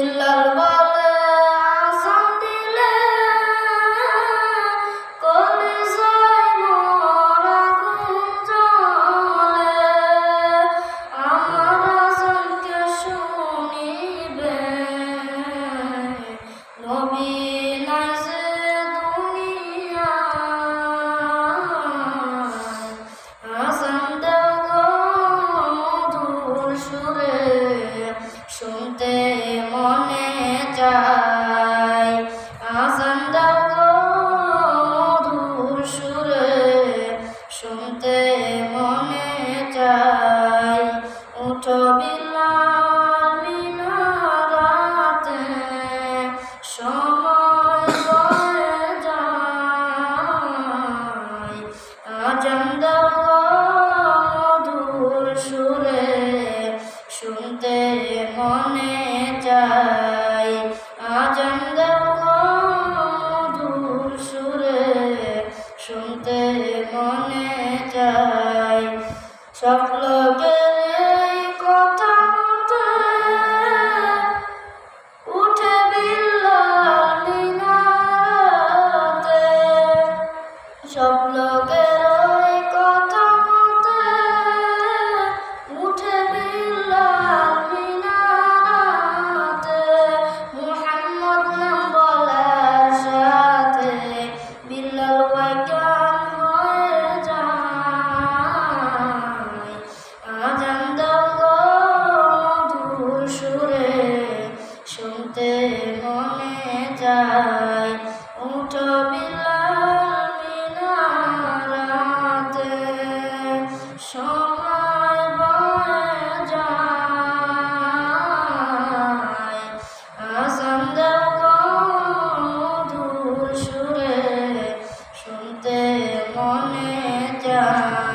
إلا المرء শুনতে মনে চাই। উঠো সময় মধুর সুরে শুনতে মনে চাই। সব লোকের উঠো বিলাল মিনারাতে সময় বয়ে যায়। আসাম দেব মধুর সুরে শুনতে মনে যায়।